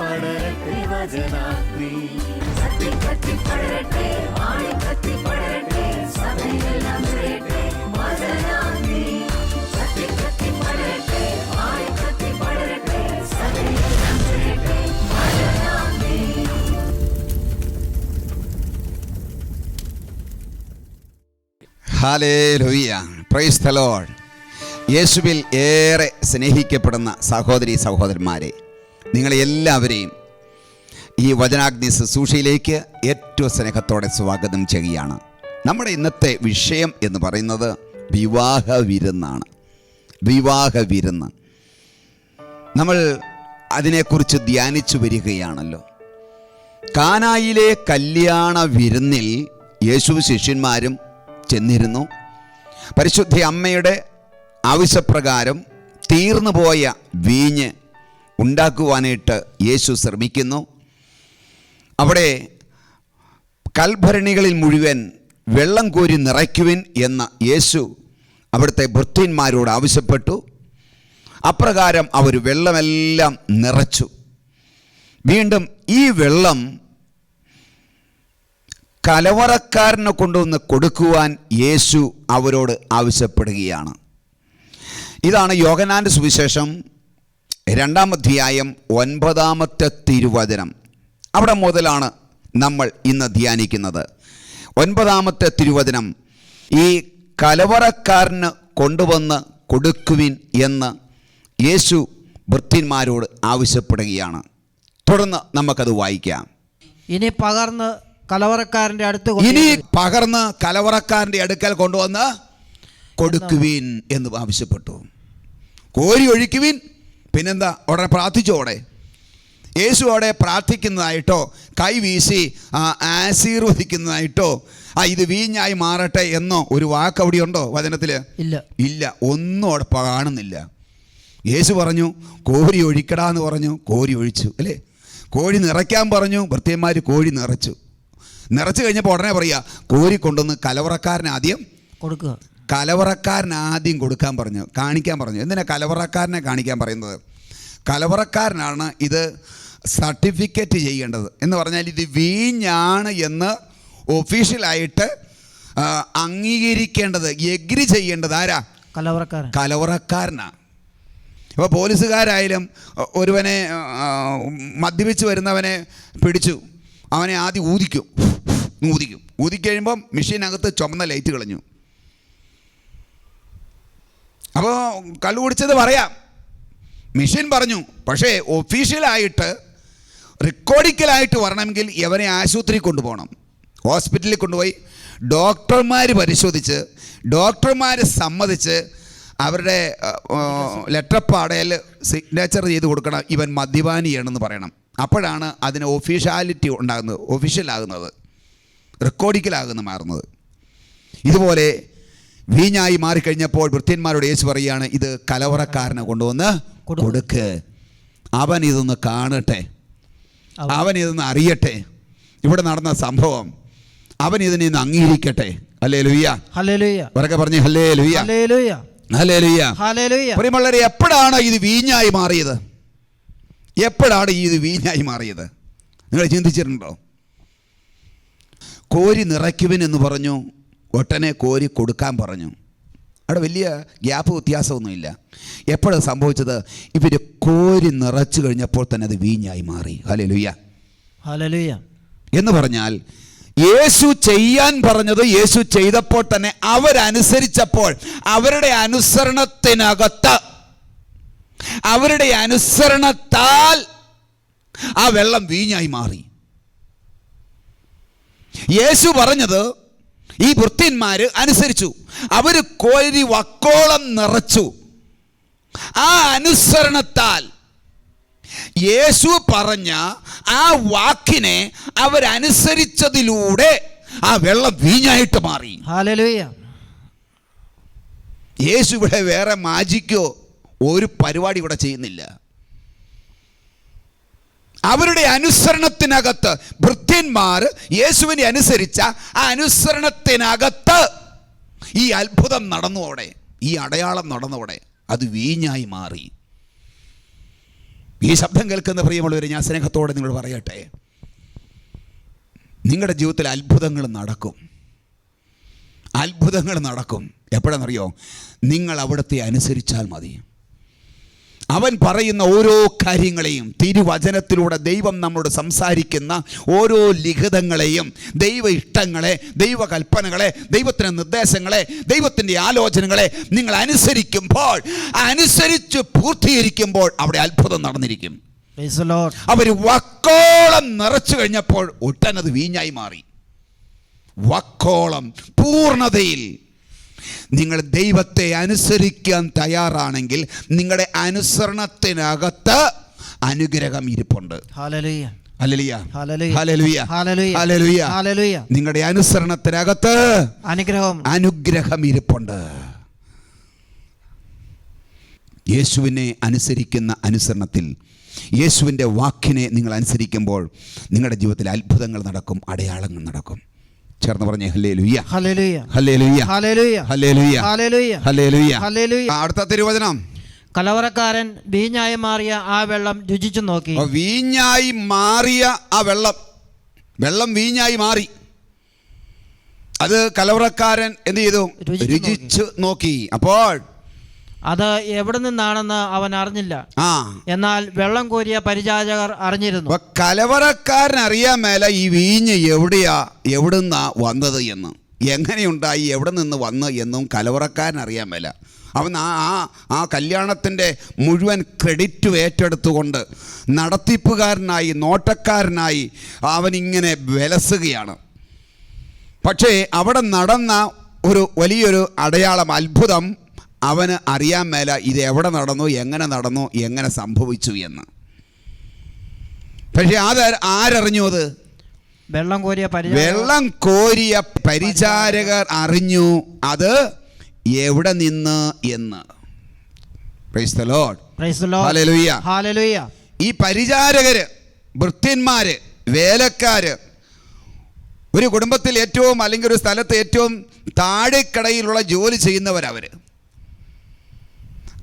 പടരട്ടെ വചനാഗ്നി. കത്തി കത്തി പടരട്ടെ ആളി കത്തി പടരട്ടെ സഭയെല്ലാം നിറയട്ടെ വചനാഗ്നി. കത്തി കത്തി പടരട്ടെ ആളി കത്തി പടരട്ടെ സഭയെല്ലാം നിറയട്ടെ വചനാഗ്നി. ഹാലേലുയ്യ പ്രൈസ് ദ ലോർഡ് യേശുവിൽ ഏറെ സ്നേഹിക്കപ്പെടുന്ന സഹോദരി സഹോദരന്മാരെ നിങ്ങളെ എല്ലാവരെയും ഈ വചനാഗ്നി ശുശ്രൂഷയിലേക്ക് ഏറ്റവും സ്നേഹത്തോടെ സ്വാഗതം ചെയ്യുകയാണ്. നമ്മുടെ ഇന്നത്തെ വിഷയം എന്ന് പറയുന്നത് വിവാഹ വിരുന്നാണ്. വിവാഹ വിരുന്ന്. നമ്മൾ അതിനെക്കുറിച്ച് ധ്യാനിച്ചു വരികയാണല്ലോ. കാനായിലെ കല്യാണ വിരുന്നിൽ യേശു ശിഷ്യന്മാരും ചെന്നിരുന്നു. പരിശുദ്ധ അമ്മയുടെ ആവശ്യപ്രകാരം തീർന്നു പോയ വീഞ്ഞ് ഉണ്ടാക്കുവാനായിട്ട് യേശു ശ്രമിക്കുന്നു. അവിടെ കൽഭരണികളിൽ മുഴുവൻ വെള്ളം കോരി നിറയ്ക്കുവിൻ എന്ന യേശു അവിടുത്തെ ഭൃത്യന്മാരോട് ആവശ്യപ്പെട്ടു. അപ്രകാരം അവർ വെള്ളമെല്ലാം നിറച്ചു. വീണ്ടും ഈ വെള്ളം കലവറക്കാരനെ കൊണ്ടുവന്ന് കൊടുക്കുവാൻ യേശു അവരോട് ആവശ്യപ്പെടുകയാണ്. ഇതാണ് യോഗനാന്റെ സുവിശേഷം. രണ്ടാം അധ്യായം ഒൻപതാമത്തെ തിരുവചനം. അവിടെ മുതലാണ് നമ്മൾ ഇന്ന് ധ്യാനിക്കുന്നത്. ഒൻപതാമത്തെ തിരുവചനം ഈ കലവറക്കാരന് കൊണ്ടുവന്ന് കൊടുക്കുവിൻ എന്ന് യേശു വൃത്തിന്മാരോട് ആവശ്യപ്പെടുകയാണ്. തുടർന്ന് നമുക്കത് വായിക്കാം. ഇനി പകർന്ന് കലവറക്കാരന്റെ അടുത്ത് ഇനി പകർന്ന് കലവറക്കാരന്റെ അടുക്കൽ കൊണ്ടുവന്ന് കൊടുക്കുവിൻ എന്ന് ആവശ്യപ്പെട്ടു. കോരി ഒഴിക്കുവിൻ പിന്നെന്താ? ഉടനെ പ്രാർത്ഥിച്ചോടെ യേശു അവിടെ പ്രാർത്ഥിക്കുന്നതായിട്ടോ കൈ വീശി ആശീർവദിക്കുന്നതായിട്ടോ ആ ഇത് വീഞ്ഞായി മാറട്ടെ എന്നോ ഒരു വാക്ക് അവിടെ ഉണ്ടോ വചനത്തിൽ ഇല്ല. ഇല്ല. ഒന്നും അവിടെ കാണുന്നില്ല. യേശു പറഞ്ഞു കോരി ഒഴിക്കടാന്ന് പറഞ്ഞു. കോരി ഒഴിച്ചു അല്ലേ? കോഴി നിറയ്ക്കാൻ പറഞ്ഞു. വൃത്തിയന്മാർ കോഴി നിറച്ചു. നിറച്ചു കഴിഞ്ഞപ്പോൾ ഉടനെ പറയുക കോരി കൊണ്ടുവന്ന് കലവറക്കാരൻ ആദ്യം കൊടുക്കുക. കലവറക്കാരൻ ആദ്യം കൊടുക്കാൻ പറഞ്ഞു കാണിക്കാൻ പറഞ്ഞു. എന്തിനാ കലവറക്കാരനെ കാണിക്കാൻ പറയുന്നത്? കലവറക്കാരനാണ് ഇത് സർട്ടിഫിക്കറ്റ് ചെയ്യേണ്ടത്. എന്ന് പറഞ്ഞാൽ ഇത് വീഞ്ഞാണ് എന്ന് ഒഫീഷ്യലായിട്ട് അംഗീകരിക്കേണ്ടത് എഗ്രി ചെയ്യേണ്ടത് ആരാ? കലവറക്കാരൻ. കലവറക്കാരനാണ് ഇപ്പോൾ പോലീസുകാരായാലും ഒരുവനെ മദ്യപിച്ച് വരുന്നവനെ പിടിച്ചു. അവനെ ആദ്യം ഊതിക്കും. ഊതിക്കും. ഊതിക്കഴിയുമ്പം മെഷീനകത്ത് ചുമന്ന ലൈറ്റ് കളഞ്ഞു. അപ്പോൾ കള്ളു കുടിച്ചത് പറയാം. മെഷീൻ പറഞ്ഞു പക്ഷേ ഒഫീഷ്യലായിട്ട് റെക്കോർഡിക്കലായിട്ട് വരണമെങ്കിൽ ഇവനെ ആശുപത്രി കൊണ്ടുപോകണം. ഹോസ്പിറ്റലിൽ കൊണ്ടുപോയി. ഡോക്ടർമാർ പരിശോധിച്ച് ഡോക്ടർമാർ സമ്മതിച്ച് അവരുടെ ലെറ്റർ പാടയിൽ സിഗ്നേച്ചർ ചെയ്ത് കൊടുക്കണം ഇവൻ മദ്യപാനിയാണെന്ന് പറയണം. അപ്പോഴാണ് അതിന് ഒഫീഷ്യാലിറ്റി ഉണ്ടാകുന്നത് ഒഫീഷ്യലാകുന്നത് റെക്കോർഡിക്കലാകുന്ന മാറുന്നത്. ഇതുപോലെ വീഞ്ഞായി മാറിക്കഴിഞ്ഞപ്പോൾ വൃത്യന്മാരോട് യേശു പറയുകയാണ് ഇത് കലവറക്കാരനെ കൊണ്ടുവന്ന് കൊടുക്ക്. അവൻ ഇതൊന്ന് കാണട്ടെ. അവൻ- ഇതൊന്ന് അറിയട്ടെ. ഇവിടെ നടന്ന സംഭവം. അവൻ ഇതിനെ ഇന്ന് അംഗീകരിക്കട്ടെ. അല്ലേ ലുയ്യ ഹല്ലേലൂയ. ഉറക്കെ പറഞ്ഞു ഹല്ലേ ലുയ്യ ഹലേ ലുയ്യ പ്രിയമുള്ളവരെ എപ്പോഴാണ് ഇത് വീഞ്ഞായി മാറിയത്? എപ്പോഴാണ് ഈ ഇത് വീഞ്ഞായി മാറിയത്? നിങ്ങൾ ചിന്തിച്ചിട്ടുണ്ടോ? കോരി നിറയ്ക്കുവിൻ എന്ന് പറഞ്ഞു. ഒട്ടനെ കോരി കൊടുക്കാൻ പറഞ്ഞു. അവിടെ വലിയ ഗ്യാപ്പ് വ്യത്യാസമൊന്നുമില്ല. എപ്പോഴാണ് സംഭവിച്ചത്? ഇവർ കോരി നിറച്ചു കഴിഞ്ഞപ്പോൾ തന്നെ അത് വീഞ്ഞായി മാറി. ഹലലുയ്യ ഹലലുയ്യ എന്ന് പറഞ്ഞാൽ യേശു ചെയ്യാൻ പറഞ്ഞത് യേശു ചെയ്തപ്പോൾ തന്നെ അവരനുസരിച്ചപ്പോൾ അവരുടെ അനുസരണത്തിനകത്ത് അവരുടെ അനുസരണത്താൽ ആ വെള്ളം വീഞ്ഞായി മാറി. യേശു പറഞ്ഞത് ഈ വൃത്തിന്മാർ അനുസരിച്ചു. അവർ കോരി വക്കോളം നിറച്ചു. ആ അനുസരണത്താൽ യേശു പറഞ്ഞ ആ വാക്കിനെ അവരനുസരിച്ചതിലൂടെ ആ വെള്ളം വീഞ്ഞായിട്ട് മാറി. യേശു ഇവിടെ വേറെ മാജിക്കോ ഒരു പരിപാടി ഇവിടെ ചെയ്യുന്നില്ല. അവരുടെ അനുസരണത്തിനകത്ത് ഭൃത്യന്മാർ യേശുവിനെ അനുസരിച്ച ആ അനുസരണത്തിനകത്ത് ഈ അത്ഭുതം നടന്നോടെ ഈ അടയാളം നടന്നോടെ അത് വീഞ്ഞായി മാറി. ഈ ശബ്ദം കേൾക്കുന്ന പ്രിയമുള്ളവരെ ഞാൻ സ്നേഹത്തോടെ നിങ്ങൾ പറയട്ടെ. നിങ്ങളുടെ ജീവിതത്തിൽ അത്ഭുതങ്ങൾ നടക്കും. അത്ഭുതങ്ങൾ നടക്കും. എപ്പോഴാണെന്നറിയോ? നിങ്ങൾ അവിടുത്തെ അനുസരിച്ചാൽ മതി. അവൻ പറയുന്ന ഓരോ കാര്യങ്ങളെയും തിരുവചനത്തിലൂടെ ദൈവം നമ്മോട് സംസാരിക്കുന്ന ഓരോ ലിഖിതങ്ങളെയും ദൈവ ഇഷ്ടങ്ങളെ ദൈവകൽപ്പനകളെ ദൈവത്തിന്റെ നിർദ്ദേശങ്ങളെ ദൈവത്തിന്റെ ആലോചനകളെ നിങ്ങൾ അനുസരിക്കുമ്പോൾ അനുസരിച്ച് പൂർത്തീകരിക്കുമ്പോൾ അവിടെ അത്ഭുതം നടന്നിരിക്കും. അവർ വക്കോളം നിറച്ചു കഴിഞ്ഞപ്പോൾ ഒട്ടനത് വീഞ്ഞായി മാറി. വക്കോളം പൂർണതയിൽ നിങ്ങൾ ദൈവത്തെ അനുസരിക്കാൻ തയ്യാറാണെങ്കിൽ നിങ്ങളുടെ അനുസരണത്തിനകത്ത് അനുഗ്രഹം ഇരിപ്പുണ്ട്. നിങ്ങളുടെ അനുസരണത്തിനകത്ത് അനുഗ്രഹം. അനുഗ്രഹം ഇരിപ്പുണ്ട്. യേശുവിനെ അനുസരിക്കുന്ന അനുസരണത്തിൽ യേശുവിന്റെ വാക്കിനെ നിങ്ങൾ അനുസരിക്കുമ്പോൾ നിങ്ങളുടെ ജീവിതത്തിൽ അത്ഭുതങ്ങൾ നടക്കും അടയാളങ്ങൾ നടക്കും. ചേർന്ന് പറഞ്ഞേ. അടുത്ത തിരുവചനം. കലവറക്കാരൻ വീഞ്ഞായി മാറിയ ആ വെള്ളം രുചിച്ചു നോക്കി. വീഞ്ഞായി മാറിയ ആ വെള്ളം. വെള്ളം വീഞ്ഞായി മാറി. അത് കലവറക്കാരൻ എന്ത് ചെയ്തു? രുചിച്ച് നോക്കി. അപ്പോൾ അത് എവിടെ നിന്നാണെന്ന് അവൻ അറിഞ്ഞില്ല. ആ. എന്നാൽ വെള്ളം കോരിയ പരിചാരകർ അറിഞ്ഞിരുന്നു. കലവറക്കാരൻ അറിയാൻ മേല ഈ വീഞ്ഞ് എവിടെയാ എവിടുന്നാ വന്നത് എന്ന്. എങ്ങനെയുണ്ടായി എവിടെ നിന്ന് വന്ന് എന്നും കലവറക്കാരൻ അറിയാൻ മേല. അവൻ ആ ആ ആ കല്യാണത്തിന്റെ മുഴുവൻ ക്രെഡിറ്റ് ഏറ്റെടുത്തുകൊണ്ട് നടത്തിപ്പുകാരനായി നോട്ടക്കാരനായി അവനിങ്ങനെ വിലസുകയാണ്. പക്ഷേ അവിടെ നടന്ന ഒരു വലിയൊരു അടയാളം അത്ഭുതം അവന് അറിയാൻ മേല ഇത് എവിടെ നടന്നു എങ്ങനെ നടന്നു എങ്ങനെ സംഭവിച്ചു എന്ന്. പക്ഷെ അത് ആരറിഞ്ഞു അത്? വെള്ളം കോരിയ വെള്ളം കോരിയ പരിചാരകർ അറിഞ്ഞു അത് എവിടെ നിന്ന് എന്ന്. ഈ പരിചാരകര് ഭൃത്യന്മാര് വേലക്കാര് ഒരു കുടുംബത്തിൽ ഏറ്റവും അല്ലെങ്കിൽ ഒരു സ്ഥലത്ത് ഏറ്റവും താഴെക്കടയിലുള്ള ജോലി ചെയ്യുന്നവരവര്.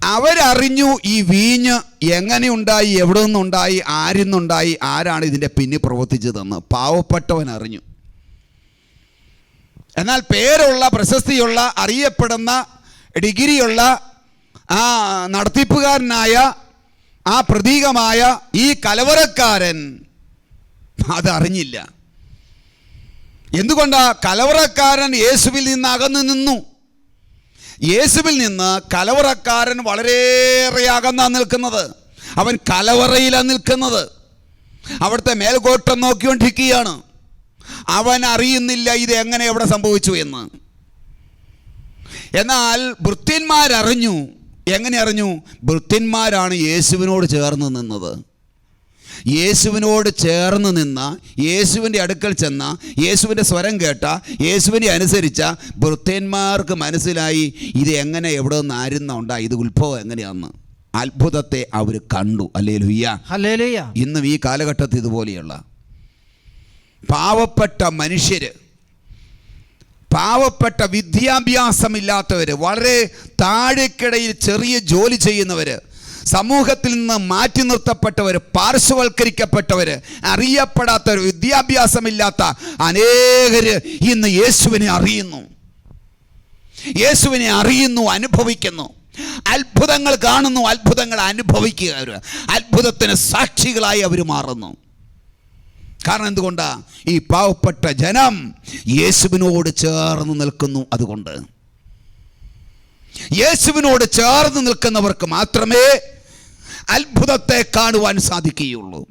അവരറിഞ്ഞു ഈ വീഞ്ഞ് എങ്ങനെ ഉണ്ടായി എവിടെ നിന്നുണ്ടായി ആരിൽ നിന്നുണ്ടായി ആരാണ് ഇതിന്റെ പിന്നിൽ പ്രവർത്തിച്ചതെന്ന് പാവപ്പെട്ടവൻ അറിഞ്ഞു. എന്നാൽ പേരുള്ള പ്രശസ്തിയുള്ള അറിയപ്പെടുന്ന ഡിഗ്രിയുള്ള ആ നടത്തിപ്പുകാരനായ ആ പ്രതീകമായ ഈ കലവറക്കാരൻ അതറിഞ്ഞില്ല. എന്തുകൊണ്ടാ കലവറക്കാരൻ യേശുവിൽ നിന്ന് അകന്നു നിന്നു? യേശുവിൽ നിന്ന് കലവറക്കാരൻ വളരെയേറെ അകന്നാണ് നിൽക്കുന്നത്. അവൻ കലവറയിലാണ് നിൽക്കുന്നത്. അവിടുത്തെ മേൽകോട്ടം നോക്കിക്കൊണ്ടിരിക്കുകയാണ്. അവൻ അറിയുന്നില്ല ഇത് എങ്ങനെ എവിടെ സംഭവിച്ചു എന്ന്. എന്നാൽ ഭൃത്യന്മാരറിഞ്ഞു എങ്ങനെ അറിഞ്ഞു? ഭൃത്യന്മാരാണ് യേശുവിനോട് ചേർന്ന് നിന്നത്. യേശുവിനോട് ചേർന്ന് നിന്ന യേശുവിന്റെ അടുക്കൽ ചെന്ന യേശുവിന്റെ സ്വരം കേട്ട യേശുവിനെ അനുസരിച്ച ഭൃത്യന്മാർക്ക് മനസ്സിലായി ഇത് എങ്ങനെ എവിടെ നിന്ന് ആരുന്ന ഉണ്ടായി ഇത് ഉത്ഭവം എങ്ങനെയാന്ന്. അത്ഭുതത്തെ അവർ കണ്ടു. അല്ലേ ലുയ്യ ഇന്നും ഈ കാലഘട്ടത്തിൽ ഇതുപോലെയുള്ള പാവപ്പെട്ട മനുഷ്യര് പാവപ്പെട്ട വിദ്യാഭ്യാസമില്ലാത്തവർ വളരെ താഴെക്കിടയിൽ ചെറിയ ജോലി ചെയ്യുന്നവർ സമൂഹത്തിൽ നിന്ന് മാറ്റി നിർത്തപ്പെട്ടവർ പാർശ്വവൽക്കരിക്കപ്പെട്ടവർ അറിയപ്പെടാത്തവർ വിദ്യാഭ്യാസമില്ലാത്ത അനേകര് ഇന്ന് യേശുവിനെ അറിയുന്നു. യേശുവിനെ അറിയുന്നു അനുഭവിക്കുന്നു. അത്ഭുതങ്ങൾ കാണുന്നു അത്ഭുതങ്ങൾ അനുഭവിക്കുക അവർ അത്ഭുതത്തിന് സാക്ഷികളായി അവർ മാറുന്നു. കാരണം എന്തുകൊണ്ടാ? ഈ പാവപ്പെട്ട ജനം യേശുവിനോട് ചേർന്ന് നിൽക്കുന്നു അതുകൊണ്ട്. യേശുവിനോട് ചേർന്ന് നിൽക്കുന്നവർക്ക് മാത്രമേ അത്ഭുതത്തെ കാണുവാൻ സാധിക്കുകയുള്ളൂ.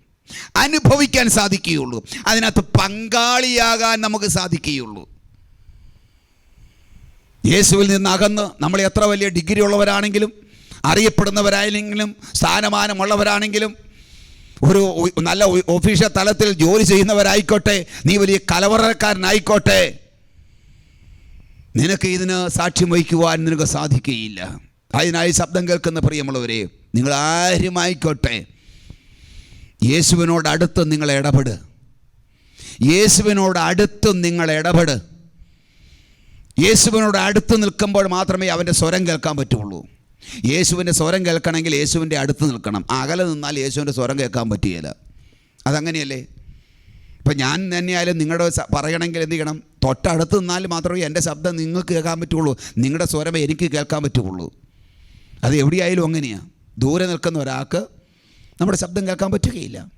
അനുഭവിക്കാൻ സാധിക്കുകയുള്ളൂ. അതിനകത്ത് പങ്കാളിയാകാൻ നമുക്ക് സാധിക്കുകയുള്ളൂ. യേശുവിൽ നിന്ന് അകന്ന് നമ്മൾ എത്ര വലിയ ഡിഗ്രി ഉള്ളവരാണെങ്കിലും അറിയപ്പെടുന്നവരായെങ്കിലും സ്ഥാനമാനമുള്ളവരാണെങ്കിലും ഒരു നല്ല ഓഫീഷ്യൽ തലത്തിൽ ജോലി ചെയ്യുന്നവരായിക്കോട്ടെ നീ വലിയ കലവറക്കാരനായിക്കോട്ടെ നിനക്ക് ഇതിന് സാക്ഷ്യം വഹിക്കുവാൻ നിനക്ക് സാധിക്കുകയില്ല. അതിനായി ശബ്ദം കേൾക്കുന്ന പ്രിയമുള്ളവരെ നിങ്ങൾ ആരുമായിക്കോട്ടെ യേശുവിനോട് അടുത്ത് നിങ്ങൾ ഇടപെട്. യേശുവിനോട് അടുത്ത് നിങ്ങൾ ഇടപെട്. യേശുവിനോട് അടുത്ത് നിൽക്കുമ്പോൾ മാത്രമേ അവന്റെ സ്വരം കേൾക്കാൻ പറ്റുള്ളൂ. യേശുവിന്റെ സ്വരം കേൾക്കണമെങ്കിൽ യേശുവിന്റെ അടുത്ത് നിൽക്കണം. അകലെ നിന്നാൽ യേശുവിന്റെ സ്വരം കേൾക്കാൻ പറ്റുകയില്ല. അതങ്ങനെയല്ലേ? ഇപ്പം ഞാൻ തന്നെയായാലും നിങ്ങളുടെ പറയണമെങ്കിൽ എന്ത് ചെയ്യണം? തൊട്ടടുത്ത് നിന്നാൽ മാത്രമേ എന്റെ ശബ്ദം നിങ്ങൾക്ക് കേൾക്കാൻ പറ്റുള്ളൂ. നിങ്ങളുടെ സ്വരം എനിക്ക് കേൾക്കാൻ പറ്റുള്ളൂ. അത് എവിടെയായാലും അങ്ങനെയാണ് ദൂരെ നിൽക്കുന്ന ഒരാൾക്ക് നമ്മുടെ ശബ്ദം കേൾക്കാൻ പറ്റുകയില്ല.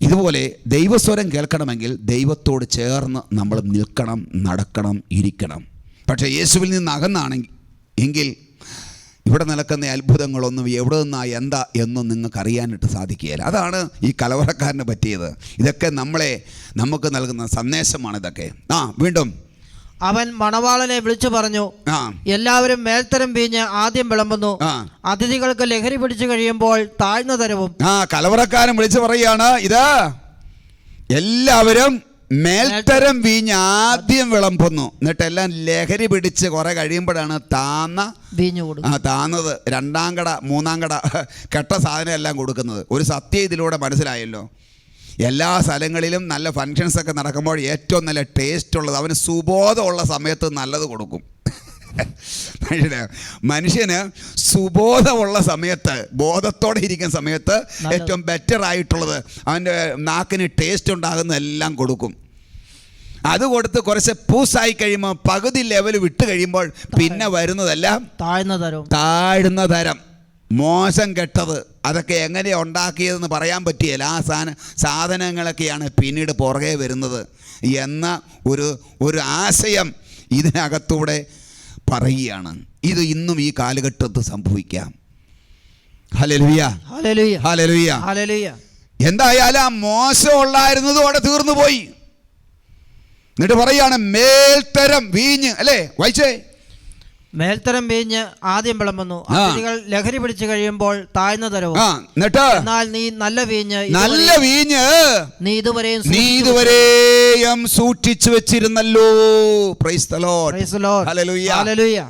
ഇതുപോലെ ദൈവസ്വരം കേൾക്കണമെങ്കിൽ ദൈവത്തോട് ചേർന്ന് നമ്മൾ നിൽക്കണം നടക്കണം ഇരിക്കണം. പക്ഷേ യേശുവിൽ നിന്ന് അകന്നാണെങ്കിൽ എങ്കിൽ ഇവിടെ നടക്കുന്ന അത്ഭുതങ്ങളൊന്നും എവിടെ നിന്നാ എന്താ എന്നും നിങ്ങൾക്ക് അറിയാനായിട്ട് സാധിക്കുകയില്ല. അതാണ് ഈ കലവറക്കാരന് പറ്റിയത്. ഇതൊക്കെ നമ്മളെ നമുക്ക് നൽകുന്ന സന്ദേശമാണ് ഇതൊക്കെ. ആ വീണ്ടും അവൻ മണവാളനെ വിളിച്ചു പറഞ്ഞു എല്ലാവരും മേൽത്തരം വീഞ്ഞ് ആദ്യം വിളമ്പുന്നു. അതിഥികൾക്ക് ലഹരി പിടിച്ചു കഴിയുമ്പോൾ താഴ്ന്ന തരവും. ആ കലവറക്കാരൻ വിളിച്ചു പറയുകയാണ് ഇത് എല്ലാവരും മേൽത്തരം വീഞ്ഞ് ആദ്യം വിളമ്പുന്നു. എന്നിട്ട് എല്ലാം ലഹരി പിടിച്ച് കുറെ കഴിയുമ്പോഴാണ് താന്ന വീഞ്ഞു ആ താന്നത് രണ്ടാം കട മൂന്നാം കട കെട്ട സാധനം എല്ലാം കൊടുക്കുന്നത്. ഒരു സത്യം ഇതിലൂടെ മനസ്സിലായല്ലോ. എല്ലാ സ്ഥലങ്ങളിലും നല്ല ഫങ്ഷൻസൊക്കെ നടക്കുമ്പോൾ ഏറ്റവും നല്ല ടേസ്റ്റ് ഉള്ളത് അവന് സുബോധമുള്ള സമയത്ത് നല്ലത് കൊടുക്കും. മനുഷ്യന് മനുഷ്യന് സുബോധമുള്ള സമയത്ത് ബോധത്തോടെ ഇരിക്കുന്ന സമയത്ത് ഏറ്റവും ബെറ്റർ ആയിട്ടുള്ളത് അവന്റെ നാക്കിന് ടേസ്റ്റ് ഉണ്ടാകുന്ന എല്ലാം കൊടുക്കും. അത് കൊടുത്ത് കുറച്ച് പൂസായി കഴിയുമ്പോൾ പകുതി ലെവൽ വിട്ട് കഴിയുമ്പോൾ പിന്നെ വരുന്നതെല്ലാം താഴ്ന്ന തരം. താഴ്ന്ന തരം. മോശം കെട്ടത്. അതൊക്കെ എങ്ങനെ ഉണ്ടാക്കിയതെന്ന് പറയാൻ പറ്റിയല്ല. ആ സാധന സാധനങ്ങളൊക്കെയാണ് പിന്നീട് പുറകെ വരുന്നത്. എന്ന ഒരു ഒരു ആശയം ഇതിനകത്തൂടെ പറയുകയാണ്. ഇത് ഇന്നും ഈ കാലഘട്ടത്ത് സംഭവിക്കാം. എന്തായാലും ആ മോശം ഉള്ളായിരുന്നതും അവിടെ തീർന്നു പോയി എന്നിട്ട് പറയാണ് മേൽത്തരം വീഞ്ഞ്. അല്ലേ? വായിച്ചേ? മേൽത്തരം വീഞ്ഞ് ആദ്യം വിളമ്പുന്നു. അതിഥികൾ ലഹരി പിടിച്ചു കഴിയുമ്പോൾ താഴ്ന്ന തരവും. എന്നിട്ട്? എന്നാൽ നീ നല്ല വീഞ്ഞ് നല്ല വീഞ്ഞ്? നീ ഇതുവരെയും നീ ഇതുവരെയും സൂക്ഷിച്ചു വെച്ചിരുന്നല്ലോ. ഹല്ലേലൂയ.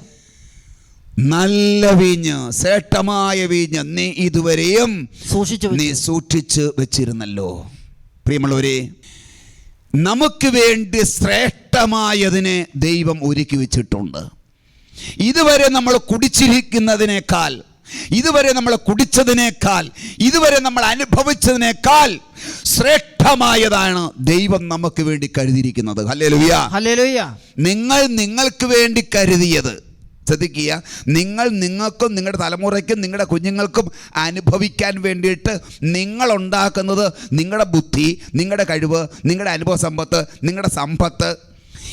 നല്ല വീഞ്ഞ് ശ്രേഷ്ഠമായ വീഞ്ഞ് നീ ഇതുവരെയും സൂക്ഷിച്ചു നീ സൂക്ഷിച്ചു വെച്ചിരുന്നല്ലോ. പ്രിയമുള്ളവരെ നമുക്ക് വേണ്ടി ശ്രേഷ്ഠമായതിനെ ദൈവം ഒരുക്കി വെച്ചിട്ടുണ്ട്. ഇതുവരെ നമ്മൾ കുടിച്ചിരിക്കുന്നതിനേക്കാൾ ഇതുവരെ നമ്മൾ കുടിച്ചതിനേക്കാൾ ഇതുവരെ നമ്മൾ അനുഭവിച്ചതിനേക്കാൾ ശ്രേഷ്ഠമായതാണ് ദൈവം നമുക്ക് വേണ്ടി കരുതിയിരിക്കുന്നത്. നിങ്ങൾ നിങ്ങൾക്ക് വേണ്ടി കരുതിയത് ശ്രദ്ധിക്കുക നിങ്ങൾ നിങ്ങൾക്കും നിങ്ങളുടെ തലമുറയ്ക്കും നിങ്ങളുടെ കുഞ്ഞുങ്ങൾക്കും അനുഭവിക്കാൻ വേണ്ടിയിട്ട് നിങ്ങൾ ഉണ്ടാക്കുന്നത് നിങ്ങളുടെ ബുദ്ധി നിങ്ങളുടെ കഴിവ് നിങ്ങളുടെ അനുഭവ സമ്പത്ത് നിങ്ങളുടെ സമ്പത്ത്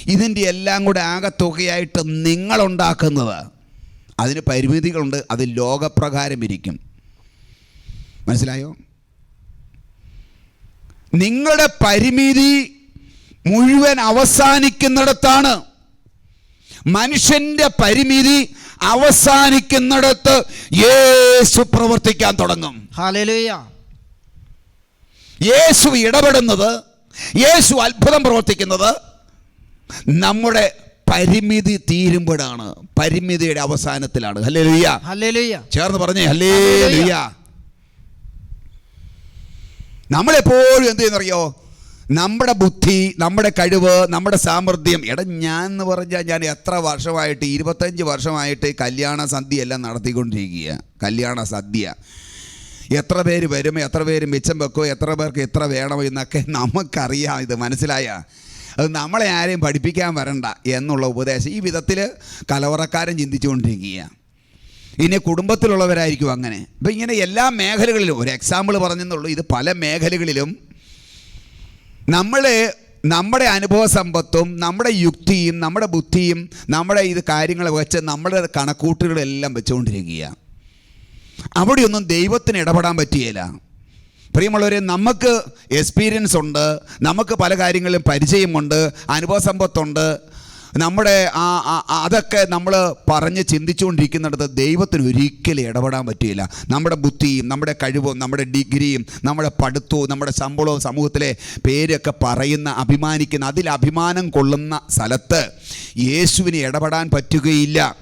ഇതിന്റെ എല്ലാം കൂടെ ആകെ തുകയായിട്ട് നിങ്ങളുണ്ടാക്കുന്നത്. അതിന് പരിമിതികളുണ്ട് അത് ലോകപ്രകാരം ഇരിക്കും. മനസ്സിലായോ? നിങ്ങളുടെ പരിമിതി മുഴുവൻ അവസാനിക്കുന്നിടത്താണ്. മനുഷ്യന്റെ പരിമിതി അവസാനിക്കുന്നിടത്ത് യേശു പ്രവർത്തിക്കാൻ തുടങ്ങും. യേശു ഇടപെടുന്നത് യേശു അത്ഭുതം പ്രവർത്തിക്കുന്നത് നമ്മുടെ പരിമിതി തീരുമ്പോഴാണ് പരിമിതിയുടെ അവസാനത്തിലാണ്. ഹല്ലേ ലുയ്യ ഹല്ലേലൂയ. ചേർന്ന് പറഞ്ഞേ ഹല്ലേ ലുയ്യ നമ്മളെപ്പോഴും എന്ത് ചെയ്യുന്നറിയോ? നമ്മുടെ ബുദ്ധി നമ്മുടെ കഴിവ് നമ്മുടെ സാമർഥ്യം. എടാ ഞാൻ എന്ന് പറഞ്ഞാൽ ഞാൻ എത്ര വർഷമായിട്ട് ഇരുപത്തഞ്ച് വർഷമായിട്ട് കല്യാണ സദ്യ എല്ലാം നടത്തിക്കൊണ്ടിരിക്കുക കല്യാണ സദ്യ. എത്ര പേര് വരും എത്ര പേര് മിച്ചം വെക്കോ എത്ര പേർക്ക് എത്ര വേണോ എന്നൊക്കെ നമുക്കറിയാം. ഇത് മനസ്സിലായ? അത് നമ്മളെ ആരെയും പഠിപ്പിക്കാൻ വരണ്ട എന്നുള്ള ഉപദേശം ഈ വിധത്തിൽ കലവറക്കാരൻ ചിന്തിച്ചുകൊണ്ടിരിക്കുകയാണ് ഇനി കുടുംബത്തിലുള്ളവരായിരിക്കും അങ്ങനെ. അപ്പം ഇങ്ങനെ എല്ലാ മേഖലകളിലും ഒരു എക്സാമ്പിൾ പറഞ്ഞെന്നുള്ളൂ ഇത് പല മേഖലകളിലും നമ്മൾ നമ്മുടെ അനുഭവ സമ്പത്തും നമ്മുടെ യുക്തിയും നമ്മുടെ ബുദ്ധിയും നമ്മുടെ ഇത് കാര്യങ്ങൾ വെച്ച് നമ്മുടെ കണക്കൂട്ടുകളെല്ലാം വെച്ചുകൊണ്ടിരിക്കുക അവിടെയൊന്നും ദൈവത്തിന് ഇടപെടാൻ പറ്റിയില്ല പ്രിയമുള്ളവരെ നമുക്ക് എക്സ്പീരിയൻസ് ഉണ്ട് നമുക്ക് പല കാര്യങ്ങളിലും പരിചയമുണ്ട് അനുഭവ സമ്പത്തുണ്ട്. നമ്മുടെ ആ അതൊക്കെ നമ്മൾ പറഞ്ഞ് ചിന്തിച്ചുകൊണ്ടിരിക്കുന്നിടത്ത് ദൈവത്തിന് ഒരിക്കലും ഇടപെടാൻ പറ്റില്ല നമ്മുടെ ബുദ്ധിയും നമ്മുടെ കഴിവും നമ്മുടെ ഡിഗ്രിയും നമ്മുടെ പഠിത്തവും നമ്മുടെ ശമ്പളവും സമൂഹത്തിലെ പേരൊക്കെ പറയുന്ന അഭിമാനിക്കുന്ന അതിൽ അഭിമാനം കൊള്ളുന്ന സ്ഥലത്ത് യേശുവിന് ഇടപെടാൻ പറ്റുകയില്ല.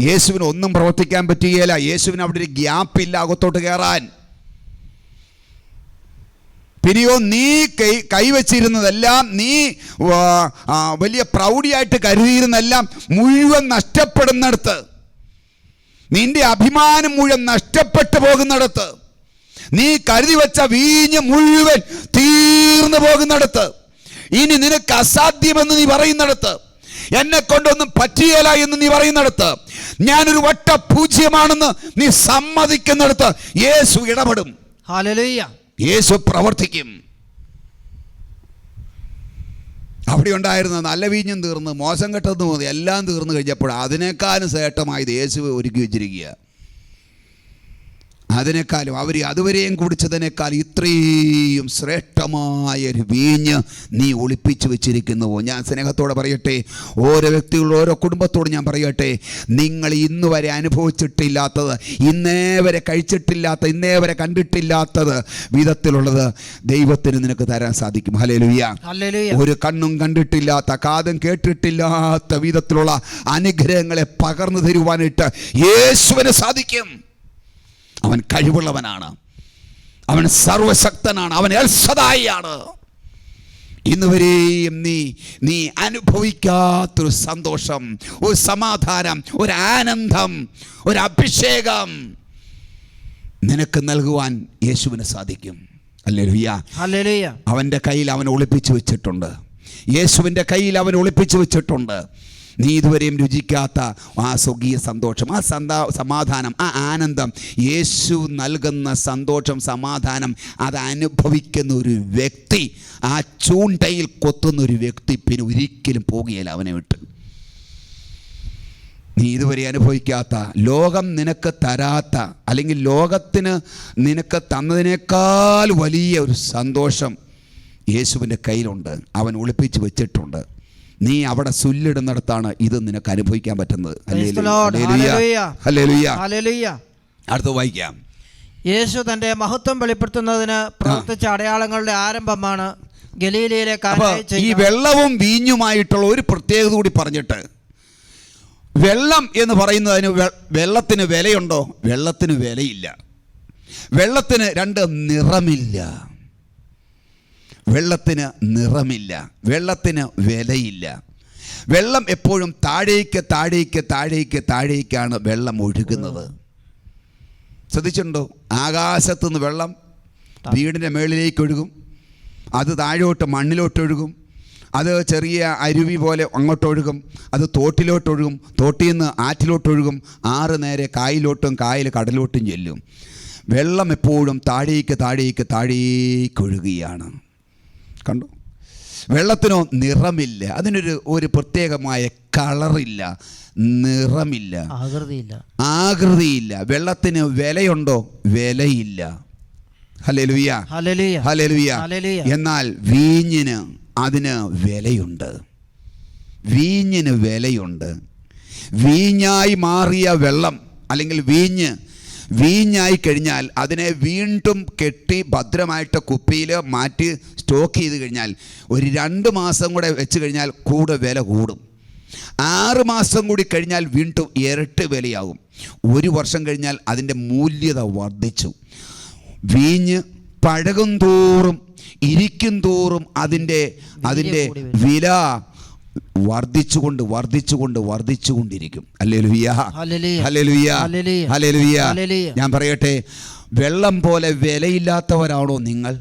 യേശുവിന് ഒന്നും പ്രവർത്തിക്കാൻ പറ്റുകയില്ല. യേശുവിന് അവിടെ ഒരു ഗ്യാപ്പില്ല അകത്തോട്ട് കയറാൻ. പിന്നെയോ നീ കൈ കൈവച്ചിരുന്നതെല്ലാം നീ വലിയ പ്രൗഢിയായിട്ട് കരുതിയിരുന്നെല്ലാം മുഴുവൻ നഷ്ടപ്പെടുന്നിടത്ത്. നിന്റെ അഭിമാനം മുഴുവൻ നഷ്ടപ്പെട്ടു പോകുന്നിടത്ത്. നീ കരുതി വച്ച വീഞ്ഞ് മുഴുവൻ തീർന്നു പോകുന്നിടത്ത്. ഇനി നിനക്ക് അസാധ്യമെന്ന് നീ പറയുന്നിടത്ത്. എന്നെ കൊണ്ടൊന്നും പറ്റിയല്ല എന്ന് നീ പറയുന്നിടത്ത്. ഞാനൊരു വട്ട പൂജ്യമാണെന്ന് നീ സമ്മതിക്കുന്നിടത്ത്. യേശു ഇടപെടും. യേശു പ്രവർത്തിക്കും. അവിടെ ഉണ്ടായിരുന്ന നല്ല വീഞ്ഞും തീർന്ന് മോശം കെട്ടത് മതി എല്ലാം തീർന്നു കഴിഞ്ഞപ്പോൾ അതിനേക്കാളും ശ്രേഷ്ഠമായത് യേശു ഒരുക്കി വെച്ചിരിക്കുക അതിനേക്കാളും അവർ അതുവരെയും കുടിച്ചതിനേക്കാൾ ഇത്രയും ശ്രേഷ്ഠമായ ഒരു വീഞ്ഞ് നീ ഒളിപ്പിച്ചു വെച്ചിരിക്കുന്നുവോ? ഞാൻ സ്നേഹത്തോടെ പറയട്ടെ. ഓരോ വ്യക്തികളും ഓരോ കുടുംബത്തോട് ഞാൻ പറയട്ടെ. നിങ്ങൾ ഇന്ന് വരെ അനുഭവിച്ചിട്ടില്ലാത്തത് ഇന്നേ വരെ കഴിച്ചിട്ടില്ലാത്ത ഇന്നേ വരെ കണ്ടിട്ടില്ലാത്തത് വിധത്തിലുള്ളത് ദൈവത്തിന് നിനക്ക് തരാൻ സാധിക്കും. ഹലേലുയ്യ ഒരു കണ്ണും കണ്ടിട്ടില്ലാത്ത കാതും കേട്ടിട്ടില്ലാത്ത വിധത്തിലുള്ള അനുഗ്രഹങ്ങളെ പകർന്നു തരുവാനായിട്ട് യേശുവിന് സാധിക്കും. അവൻ കഴിവുള്ളവനാണ്. അവൻ സർവശക്തനാണ്. അവൻ എൽസദായിയാണ് ഇന്നുവരെയും നീ നീ അനുഭവിക്കാത്തൊരു സന്തോഷം ഒരു സമാധാനം ഒരു ആനന്ദം ഒരു അഭിഷേകം നിനക്ക് നൽകുവാൻ യേശുവിന് സാധിക്കും. അല്ലേ അവന്റെ കയ്യിൽ അവൻ ഒളിപ്പിച്ചു വെച്ചിട്ടുണ്ട്. യേശുവിന്റെ കയ്യിൽ അവൻ ഒളിപ്പിച്ചു വെച്ചിട്ടുണ്ട്. നീ ഇതുവരെയും രുചിക്കാത്ത ആ സ്വർഗീയ സന്തോഷം ആ സന്താ സമാധാനം ആ ആനന്ദം യേശു നൽകുന്ന സന്തോഷം സമാധാനം അത് അനുഭവിക്കുന്ന ഒരു വ്യക്തി ആ ചൂണ്ടയിൽ കൊത്തുന്ന ഒരു വ്യക്തി പിന്നെ ഒരിക്കലും പോകുകയില്ല അവനെ വിട്ട്. നീ ഇതുവരെ അനുഭവിക്കാത്ത ലോകം നിനക്ക് തരാത്ത അല്ലെങ്കിൽ ലോകത്തിന് നിനക്ക് തന്നതിനേക്കാൾ വലിയ ഒരു സന്തോഷം യേശുവിന്റെ കയ്യിലുണ്ട്. അവൻ ഒളിപ്പിച്ച് വെച്ചിട്ടുണ്ട്. നീ അവിടെ സുല്ലിടുന്നിടത്താണ് ഇത് നിനക്ക് അനുഭവിക്കാൻ പറ്റുന്നത്. അടുത്ത് വായിക്കാം. യേശു തന്റെ മഹത്വം വെളിപ്പെടുത്തുന്നതിന് പ്രവർത്തിച്ച അടയാളങ്ങളുടെ ആരംഭമാണ് ഗലീലയിലെ ഈ വെള്ളവും വീഞ്ഞുമായിട്ടുള്ള ഒരു പ്രത്യേകത കൂടി പറഞ്ഞിട്ട് വെള്ളം എന്ന് പറയുന്നതിന് വെള്ളത്തിന് വിലയുണ്ടോ? വെള്ളത്തിന് വിലയില്ല. വെള്ളത്തിന് രണ്ട് നിറമില്ല. വെള്ളത്തിന് നിറമില്ല വെള്ളത്തിന് വിലയില്ല. വെള്ളം എപ്പോഴും താഴേക്ക് താഴേക്ക് താഴേക്ക് താഴേക്കാണ് വെള്ളം ഒഴുകുന്നത്. ശ്രദ്ധിച്ചിട്ടുണ്ടോ? ആകാശത്തുനിന്ന് വെള്ളം വീടിന്റെ മേളിലേക്ക് ഒഴുകും അത് താഴോട്ട് മണ്ണിലോട്ട് ഒഴുകും അത് ചെറിയ അരുവി പോലെ അങ്ങോട്ട് ഒഴുകും അത് തോട്ടിലോട്ട് ഒഴുകും തോട്ടിൽ നിന്ന് ആറ്റിലോട്ട് ഒഴുകും ആറ് നേരെ കായലോട്ടും കായൽ കടലോട്ടും ചെല്ലും. വെള്ളം എപ്പോഴും താഴേക്ക് താഴേക്ക് താഴേക്ക് ഒഴുകുകയാണ്. കണ്ടു. വെള്ളത്തിനോ നിറമില്ല. അതിനൊരു ഒരു പ്രത്യേകമായ കളറില്ല. നിറമില്ല. ആകൃതിയില്ല. ആകൃതിയില്ല. വെള്ളത്തിന് വിലയുണ്ടോ? വിലയില്ല. ഹല്ലേലൂയ. ഹല്ലേലൂയ. എന്നാൽ വീഞ്ഞിന് അതിന് വിലയുണ്ട്. വീഞ്ഞിന് വിലയുണ്ട്. വീഞ്ഞായി മാറിയ വെള്ളം അല്ലെങ്കിൽ വീഞ്ഞ് വീഞ്ഞായി കഴിഞ്ഞാൽ അതിനെ വീണ്ടും കെട്ടി ഭദ്രമായിട്ട് കുപ്പിയിൽ മാറ്റി സ്റ്റോക്ക് ചെയ്ത് കഴിഞ്ഞാൽ ഒരു രണ്ട് മാസം കൂടെ വെച്ച് കഴിഞ്ഞാൽ കൂടെ വില കൂടും. ആറ് മാസം കൂടി കഴിഞ്ഞാൽ വീണ്ടും ഇരട്ടി വിലയാകും. ഒരു വർഷം കഴിഞ്ഞാൽ അതിന്റെ മൂല്യത വർദ്ധിച്ചു. വീഞ്ഞ് പഴകും തോറും ഇരിക്കും തോറും അതിന്റെ അതിന്റെ വില വർദ്ധിച്ചുകൊണ്ട് വർദ്ധിച്ചുകൊണ്ട് വർദ്ധിച്ചുകൊണ്ടിരിക്കും. ഞാൻ പറയട്ടെ വെള്ളം പോലെ വിലയില്ലാത്തവരാണോ നിങ്ങൾ?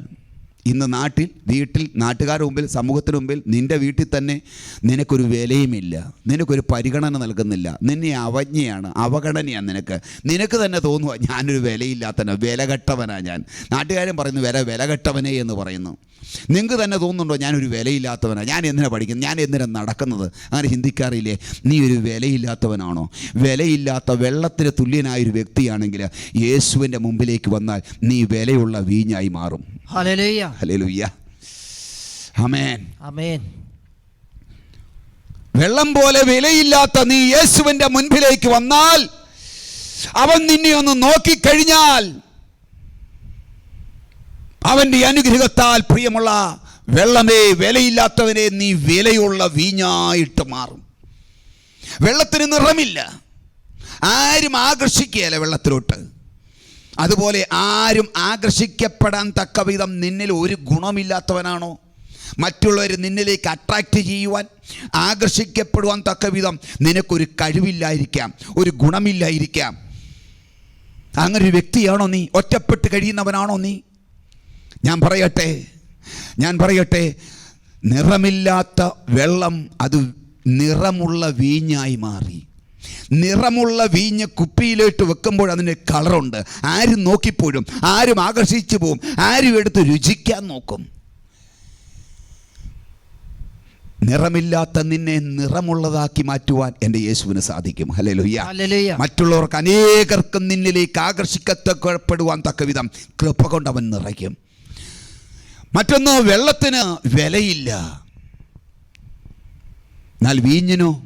ഇന്ന് നാട്ടിൽ വീട്ടിൽ നാട്ടുകാരുടെ മുമ്പിൽ സമൂഹത്തിന് മുമ്പിൽ നിന്റെ വീട്ടിൽ തന്നെ നിനക്കൊരു വിലയുമില്ല. നിനക്കൊരു പരിഗണന നൽകുന്നില്ല. നിന്നെ അവജ്ഞയാണ് അവഗണനയാണ് നിനക്ക്. നിനക്ക് തന്നെ തോന്നുക ഞാനൊരു വിലയില്ലാത്തവനാ വിലകെട്ടവനാണ് ഞാൻ. നാട്ടുകാരും പറയുന്നു വില വിലകെട്ടവനെ എന്ന് പറയുന്നു. നിങ്ങൾക്ക് തന്നെ തോന്നുന്നുണ്ടോ ഞാനൊരു വിലയില്ലാത്തവനാണ് ഞാൻ എന്തിനാണ് പഠിക്കുന്നത്? ഞാൻ എന്തിനാണ് നടക്കുന്നത്? അങ്ങനെ ചിന്തിക്കാറില്ലേ? നീ ഒരു വിലയില്ലാത്തവനാണോ? വിലയില്ലാത്ത വെള്ളത്തിന് തുല്യനായ ഒരു വ്യക്തിയാണെങ്കിൽ യേശുവിന്റെ മുമ്പിലേക്ക് വന്നാൽ നീ വിലയുള്ള വീഞ്ഞായി മാറും. ഹല്ലേലൂയ ഹല്ലേലൂയ്യ ആമേൻ ആമേൻ വെള്ളം പോലെ വിലയില്ലാത്ത നീ യേശുവിന്റെ മുൻപിലേക്ക് വന്നാൽ അവൻ നിന്നെ ഒന്ന് നോക്കിക്കഴിഞ്ഞാൽ അവന്റെ അനുഗ്രഹത്താൽ പ്രിയമുള്ള വെള്ളമേ വിലയില്ലാത്തവനെ നീ വിലയുള്ള വീഞ്ഞായിട്ട് മാറും. വെള്ളത്തിന് നിറമില്ല. ആരും ആകർഷിക്കുകയല്ല വെള്ളത്തിലോട്ട്. അതുപോലെ ആരും ആകർഷിക്കപ്പെടാൻ തക്ക വിധം നിന്നിൽ ഒരു ഗുണമില്ലാത്തവനാണോ? മറ്റുള്ളവർ നിന്നിലേക്ക് അട്രാക്റ്റ് ചെയ്യുവാൻ ആകർഷിക്കപ്പെടുവാൻ തക്ക വിധം നിനക്കൊരു കഴിവില്ലായിരിക്കാം ഒരു ഗുണമില്ലായിരിക്കാം. അങ്ങനെ ഒരു വ്യക്തിയാണോ നീ? ഒറ്റപ്പെട്ട് കഴിയുന്നവനാണോ നീ? ഞാൻ പറയട്ടെ ഞാൻ പറയട്ടെ നിറമില്ലാത്ത വെള്ളം അത് നിറമുള്ള വീഞ്ഞായി മാറി. നിറമുള്ള വീഞ്ഞ് കുപ്പിയിലോട്ട് വെക്കുമ്പോൾ അതിന് കളറുണ്ട്. ആരും നോക്കിപ്പോഴും ആരും ആകർഷിച്ചു പോവും. ആരും എടുത്ത് രുചിക്കാൻ നോക്കും. നിറമില്ലാത്ത നിന്നെ നിറമുള്ളതാക്കി മാറ്റുവാൻ എന്റെ യേശുവിന് സാധിക്കും. ഹല്ലേലൂയ ലുയ്യ മറ്റുള്ളവർക്ക് അനേകർക്കും നിന്നിലേക്ക് ആകർഷിക്കത്തക്കപ്പെടുവാൻ തക്ക വിധം കൃപ കൊണ്ട് അവൻ നിറയ്ക്കും. മറ്റൊന്ന് വെള്ളത്തിന് വിലയില്ല. എന്നാൽ വീഞ്ഞിനോ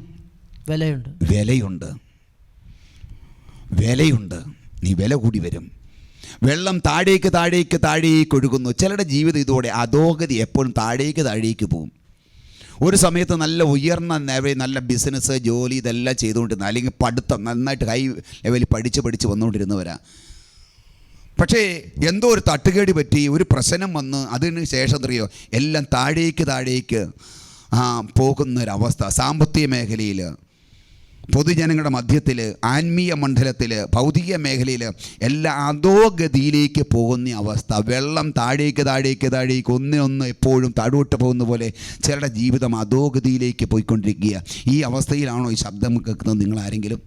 വിലയുണ്ട്. വിലയുണ്ട്. വിലയുണ്ട്. നീ വില കൂടി വരും. വെള്ളം താഴേക്ക് താഴേക്ക് താഴേക്ക് ഒഴുകുന്നു. ചിലരുടെ ജീവിതം ഇതോടെ അധോഗതി എപ്പോഴും താഴേക്ക് താഴേക്ക് പോകും ഒരു സമയത്ത് നല്ല ഉയർന്ന ലെവലിൽ നല്ല ബിസിനസ് ജോലി ഇതെല്ലാം ചെയ്തുകൊണ്ടിരുന്ന അല്ലെങ്കിൽ പഠിത്തം നന്നായിട്ട് ഹൈ ലെവലിൽ പഠിച്ച് പഠിച്ച് വന്നുകൊണ്ടിരുന്നവരാ. പക്ഷേ എന്തോ ഒരു തട്ടുകേടി പറ്റി ഒരു പ്രശ്നം വന്ന് അതിന് ശേഷം എന്തറിയോ എല്ലാം താഴേക്ക് താഴേക്ക് പോകുന്നൊരവസ്ഥ സാമ്പത്തിക മേഖലയിൽ. പൊതുജനങ്ങളുടെ മധ്യത്തിൽ ആത്മീയ മണ്ഡലത്തിൽ ഭൗതിക മേഖലയിൽ എല്ലാ അധോഗതിയിലേക്ക് പോകുന്ന അവസ്ഥ. വെള്ളം താഴേക്ക് താഴേക്ക് താഴേക്ക് ഒന്നിനൊന്ന് എപ്പോഴും താഴോട്ട് പോകുന്ന പോലെ ചിലരുടെ ജീവിതം അധോഗതിയിലേക്ക് പോയിക്കൊണ്ടിരിക്കുക ഈ അവസ്ഥയിലാണോ ഈ ശബ്ദം കേൾക്കുന്നത്? നിങ്ങൾ ആരെങ്കിലും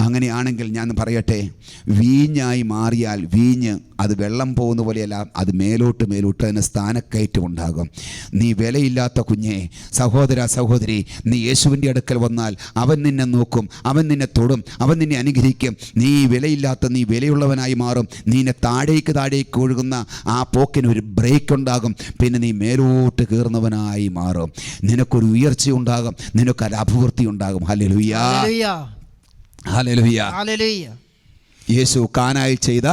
അങ്ങനെയാണെങ്കിൽ ഞാൻ പറയട്ടെ വീഞ്ഞായി മാറിയാൽ വീഞ്ഞ് അത് വെള്ളം പോകുന്ന പോലെയല്ല അത് മേലോട്ട് മേലോട്ട് അതിന് സ്ഥാനക്കയറ്റം ഉണ്ടാകും. നീ വിലയില്ലാത്ത കുഞ്ഞെ സഹോദര സഹോദരി നീ യേശുവിന്റെ അടുക്കൽ വന്നാൽ അവൻ നിന്നെ നോക്കും അവൻ നിന്നെ തൊടും അവൻ നിന്നെ അനുഗ്രഹിക്കും. നീ വിലയില്ലാത്ത നീ വിലയുള്ളവനായി മാറും. നീനെ താഴേക്ക് താഴേക്ക് ഒഴുകുന്ന ആ പോക്കിന് ഒരു ബ്രേക്ക് ഉണ്ടാകും. പിന്നെ നീ മേലോട്ട് കയറുന്നവനായി മാറും. നിനക്കൊരു ഉയർച്ച ഉണ്ടാകും നിനക്കൊരു അഭിവൃദ്ധി ഉണ്ടാകും. ഹല്ലേലൂയ. യേശു കാനായി ചെയ്ത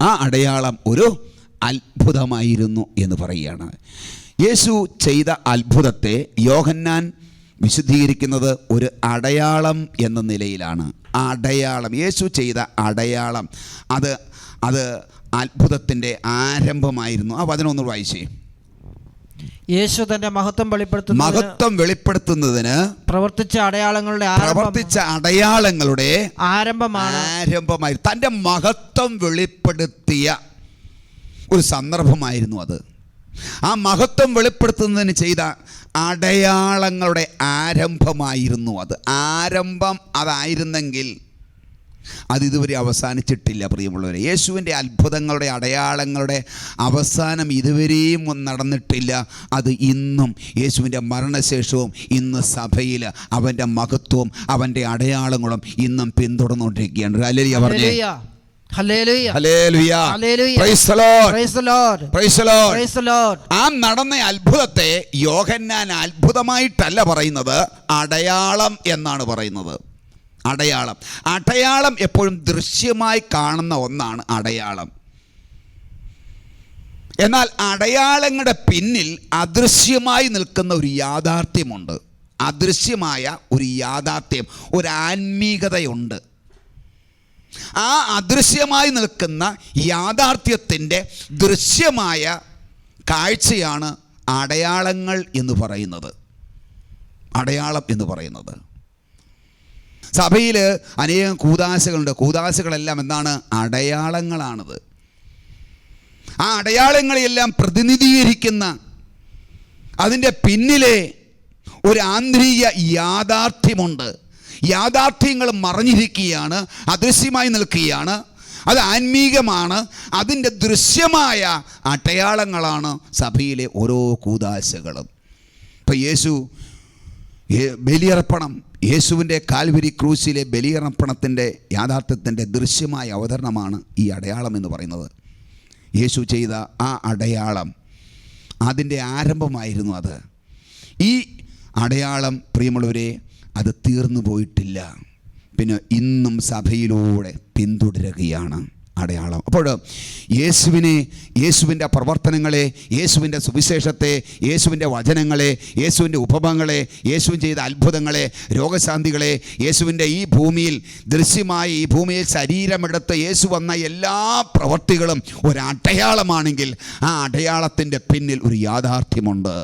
ആ അടയാളം ഒരു അത്ഭുതമായിരുന്നു എന്ന് പറയുകയാണ്. യേശു ചെയ്ത അത്ഭുതത്തെ യോഹന്നാൻ വിശുദ്ധീകരിക്കുന്നത് ഒരു അടയാളം എന്ന നിലയിലാണ്. അടയാളം യേശു ചെയ്ത അടയാളം. അത് അത് അത്ഭുതത്തിന്റെ ആരംഭമായിരുന്നു. ആ വചനം ഒന്ന് വായിച്ചേ. യേശു തന്റെ മഹത്വം വെളിപ്പെടുത്തുന്ന മഹത്വം വെളിപ്പെടുത്തുന്നതിന് പ്രവർത്തിച്ച അടയാളങ്ങളുടെ പ്രവർത്തിച്ച അടയാളങ്ങളുടെ ആരംഭമാണ് ആരംഭമായി. തന്റെ മഹത്വം വെളിപ്പെടുത്തിയ ഒരു സന്ദർഭമായിരുന്നു അത്. ആ മഹത്വം വെളിപ്പെടുത്തുന്നതിന് ചെയ്ത അടയാളങ്ങളുടെ ആരംഭമായിരുന്നു അത്. ആരംഭം അതായിരുന്നെങ്കിൽ അത് ഇതുവരെ അവസാനിച്ചിട്ടില്ല പ്രിയമുള്ളവരെ. യേശുവിന്റെ അത്ഭുതങ്ങളുടെ അടയാളങ്ങളുടെ അവസാനം ഇതുവരെയും ഒന്നും നടന്നിട്ടില്ല. അത് ഇന്നും യേശുവിന്റെ മരണശേഷവും ഇന്ന് സഭയിൽ അവന്റെ മഹത്വവും അവന്റെ അടയാളങ്ങളും ഇന്നും പിന്തുടർന്നുകൊണ്ടിരിക്കുകയാണ്. അല്ലേലിയ പറഞ്ഞേ. ആ നടന്ന അത്ഭുതത്തെ യോഹന്നാൻ അത്ഭുതമായിട്ടല്ല പറയുന്നത് അടയാളം എന്നാണ് പറയുന്നത്. അടയാളം. അടയാളം എപ്പോഴും ദൃശ്യമായി കാണുന്ന ഒന്നാണ് അടയാളം. എന്നാൽ അടയാളങ്ങളുടെ പിന്നിൽ അദൃശ്യമായി നിൽക്കുന്ന ഒരു യാഥാർത്ഥ്യമുണ്ട്. അദൃശ്യമായ ഒരു യാഥാർത്ഥ്യം ഒരു ആത്മീകതയുണ്ട്. ആ അദൃശ്യമായി നിൽക്കുന്ന യാഥാർത്ഥ്യത്തിന്റെ ദൃശ്യമായ കാഴ്ചയാണ് അടയാളങ്ങൾ എന്ന് പറയുന്നത്. അടയാളം എന്ന് പറയുന്നത്. സഭയിൽ അനേകം കൂതാശകളുണ്ട്. കൂതാശകളെല്ലാം എന്താണ്? അടയാളങ്ങളാണത്. ആ അടയാളങ്ങളെയെല്ലാം പ്രതിനിധീകരിക്കുന്ന അതിന്റെ പിന്നിലെ ഒരു ആന്തരിക യാഥാർത്ഥ്യമുണ്ട്. യാഥാർത്ഥ്യങ്ങൾ മറഞ്ഞിരിക്കുകയാണ് അദൃശ്യമായി നിൽക്കുകയാണ് അത് ആത്മീകമാണ് അതിന്റെ ദൃശ്യമായ അടയാളങ്ങളാണ് സഭയിലെ ഓരോ കൂതാശകളും. ഇപ്പം യേശു ബലിയർപ്പണം യേശുവിന്റെ കാൽവരി ക്രൂശിലെ ബലിയർപ്പണത്തിന്റെ യാഥാർത്ഥ്യത്തിന്റെ ദൃശ്യമായ അവതരണമാണ് ഈ അടയാളം എന്ന് പറയുന്നത്. യേശു ചെയ്ത ആ അടയാളം അതിന്റെ ആരംഭമായിരുന്നു അത്. ഈ അടയാളം പ്രിയമുള്ളവരെ അത് തീർന്നു പോയിട്ടില്ല പിന്നെ ഇന്നും സഭയിലൂടെ പിന്തുടരുകയാണ്. അടയാളം. അപ്പോൾ യേശുവിനെ യേശുവിന്റെ പ്രവർത്തനങ്ങളെ യേശുവിന്റെ സുവിശേഷത്തെ യേശുവിന്റെ വചനങ്ങളെ യേശുവിന്റെ ഉപമങ്ങളെ യേശു ചെയ്ത അത്ഭുതങ്ങളെ രോഗശാന്തികളെ യേശുവിന്റെ ഈ ഭൂമിയിൽ ദൃശ്യമായി ഈ ഭൂമിയിൽ ശരീരമെടുത്ത് യേശു വന്ന എല്ലാ പ്രവൃത്തികളും ഒരു അടയാളമാണെങ്കിൽ ആ അടയാളത്തിന്റെ പിന്നിൽ ഒരു യാഥാർത്ഥ്യമുണ്ട്.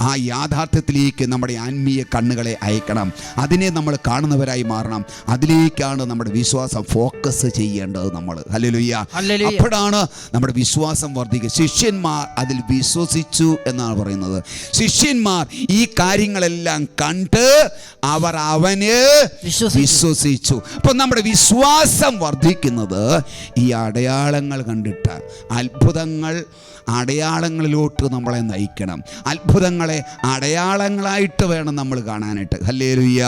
ആ യാഥാർത്ഥ്യത്തിലേക്ക് നമ്മുടെ ആത്മീയ കണ്ണുകളെ അയക്കണം. അതിനെ നമ്മൾ കാണുന്നവരായി മാറണം. അതിലേക്കാണ് നമ്മുടെ വിശ്വാസം ഫോക്കസ് ചെയ്യേണ്ടത് നമ്മൾ. ഹലലുയ്യ. അപ്പോഴാണ് നമ്മുടെ വിശ്വാസം വർദ്ധിക്കുക. ശിഷ്യന്മാർ അതിൽ വിശ്വസിച്ചു എന്നാണ് പറയുന്നത്. ശിഷ്യന്മാർ ഈ കാര്യങ്ങളെല്ലാം കണ്ട് അവർ അവന്. വിശ്വസിച്ചു. അപ്പം നമ്മുടെ വിശ്വാസം വർദ്ധിക്കുന്നത് ഈ അടയാളങ്ങൾ കണ്ടിട്ട് അത്ഭുതങ്ങൾ അടയാളങ്ങളിലോട്ട് നമ്മളെ നയിക്കണം. അത്ഭുതങ്ങളെ അടയാളങ്ങളായിട്ട് വേണം നമ്മൾ കാണാനായിട്ട്. ഹല്ലേ ലുയ്യ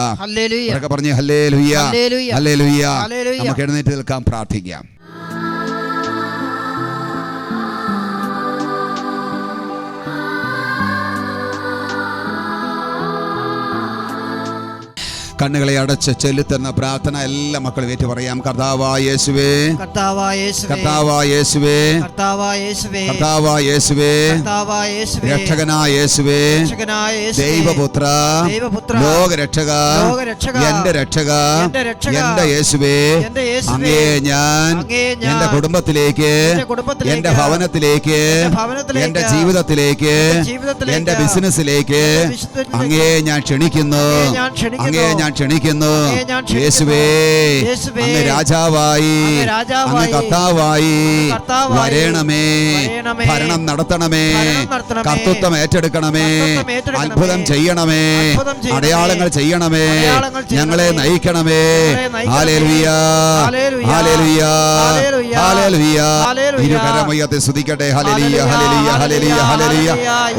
പറഞ്ഞേ ഹല്ലേ ലുയ്യ. ഹല്ലേ ലുയ്യ. നമുക്ക് എഴുന്നേറ്റ് നിൽക്കാൻ പ്രാർത്ഥിക്കാം. കണ്ണുകളെ അടച്ച് ചെലുത്തുന്ന പ്രാർത്ഥന എല്ലാ മക്കളും ഏറ്റു പറയാം. കർത്താവായേശുവേ കർത്താവായേശുവേ കർത്താവായേശുവേ രക്ഷകനായേശുവേ ദൈവപുത്ര. ലോകരക്ഷക. എന്റെ രക്ഷക. എന്റെ യേശുവേ. അങ്ങേ ഞാൻ. എന്റെ കുടുംബത്തിലേക്ക്. എന്റെ ഭവനത്തിലേക്ക്. എന്റെ ജീവിതത്തിലേക്ക്. എന്റെ ബിസിനസ്സിലേക്ക്. അങ്ങേ ഞാൻ ക്ഷണിക്കുന്നു. അങ്ങേ ഞാൻ ഞാൻ ക്ഷണിക്കുന്നു. യേശുവേ അങ്ങ് രാജാവായി അങ്ങ് കർത്താവായി വരേണമേ ഭരണം നടത്തണമേ കർത്തൃത്വം ഏറ്റെടുക്കണമേ അത്ഭുതം ചെയ്യണമേ അടയാളങ്ങൾ ചെയ്യണമേ ഞങ്ങളെ നയിക്കണമേ ഇരുകരമയ്യത്തെ ഹലലിയ ഹലലിയ ഹലലിയ ഹലലിയ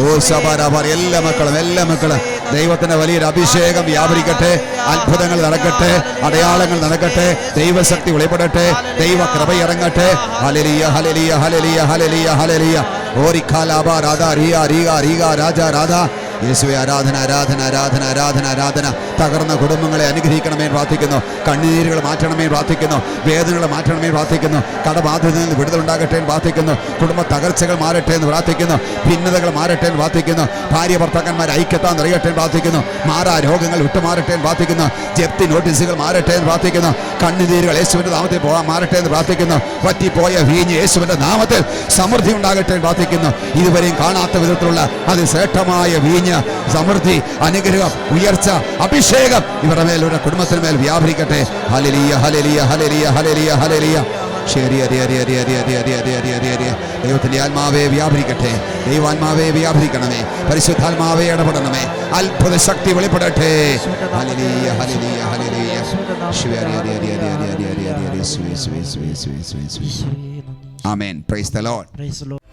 ഓ സബാരാബാർ എല്ലാ മക്കളും എല്ലാ മക്കളും. ദൈവത്തിന്റെ വലിയൊരു അഭിഷേകം വ്യാപരിക്കട്ടെ. അത്ഭുതങ്ങൾ നടക്കട്ടെ. അടയാളങ്ങൾ നടക്കട്ടെ. ദൈവശക്തി വെളിപ്പെടട്ടെ. ദൈവ കൃപയിറങ്ങട്ടെ ഹലലിയ ഹലലിയ ഹലലിയ ഹലലിയ ഹലലിയ ഓരിഖാലാബ രാധ റിയ റീഗ റിക രാജ രാധ. യേശുവെ ആരാധന ആരാധന ആരാധന ആരാധന ആരാധന തകർന്ന കുടുംബങ്ങളെ അനുഗ്രഹിക്കണമേ പ്രാർത്ഥിക്കുന്നു കണ്ണുനീരുകൾ മാറ്റണമേ പ്രാർത്ഥിക്കുന്നു വേദനകൾ മാറ്റണമേ പ്രാർത്ഥിക്കുന്നു കടബാധ്യതയിൽ നിന്ന് വിടുതലുണ്ടാകട്ടെ എന്ന് പ്രാർത്ഥിക്കുന്നു കുടുംബ തകർച്ചകൾ മാറട്ടെ എന്ന് പ്രാർത്ഥിക്കുന്നു ഭിന്നതകൾ മാറട്ടെ എന്ന് പ്രാർത്ഥിക്കുന്നു ഭാര്യ ഭർത്താക്കന്മാർ ഐക്യത്താൻ നിറയട്ടെ എന്ന് പ്രാർത്ഥിക്കുന്നു മാറാ രോഗങ്ങൾ വിട്ടുമാറട്ടെ എന്ന് പ്രാർത്ഥിക്കുന്നു ജപ്തി നോട്ടീസുകൾ മാറട്ടെ എന്ന് പ്രാർത്ഥിക്കുന്നു കണ്ണുനീരുകൾ യേശുവിന്റെ നാമത്തിൽ പോകാൻ മാറട്ടെ എന്ന് പ്രാർത്ഥിക്കുന്നു പറ്റിപ്പോയ വീഞ്ഞ് യേശുവിന്റെ നാമത്തിൽ സമൃദ്ധി ഉണ്ടാകട്ടെ എന്ന് പ്രാർത്ഥിക്കുന്നു ഇതുവരെയും കാണാത്ത വിധത്തിലുള്ള അതിശ്രേഷ്ഠമായ വീഞ്ഞ് കനിഞ്ഞ സമൃദ്ധി അനുഗ്രഹം ഉയർച്ച അഭിഷേകം ഇവരുടെ മേൽ ഇവരുടെ കുടുംബത്തിന് മേൽ വ്യാപരിക്കട്ടെ ഹലലിയ ഹലലിയ ഹലലിയ ഹലലിയ ഹലലിയ ദൈവത്തിന്റെ ആത്മാവെ വ്യാപരിക്കട്ടെ ദൈവാത്മാവെ വ്യാപരിക്കണമേ പരിശുദ്ധാത്മാവെ ഇടപെടണമേ അത്ഭുത ശക്തി വെളിപ്പെടട്ടെ ഹലലിയ ഹലലിയ ഹലലിയ ആമേൻ praise the Lord praise the Lord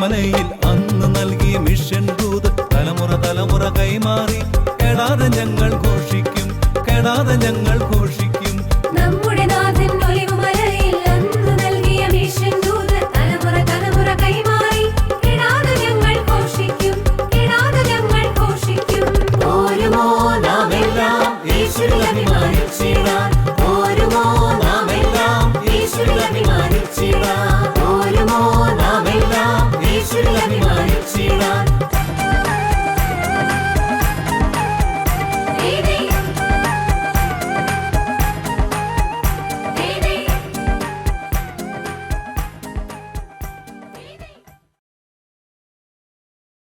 മനയിൽ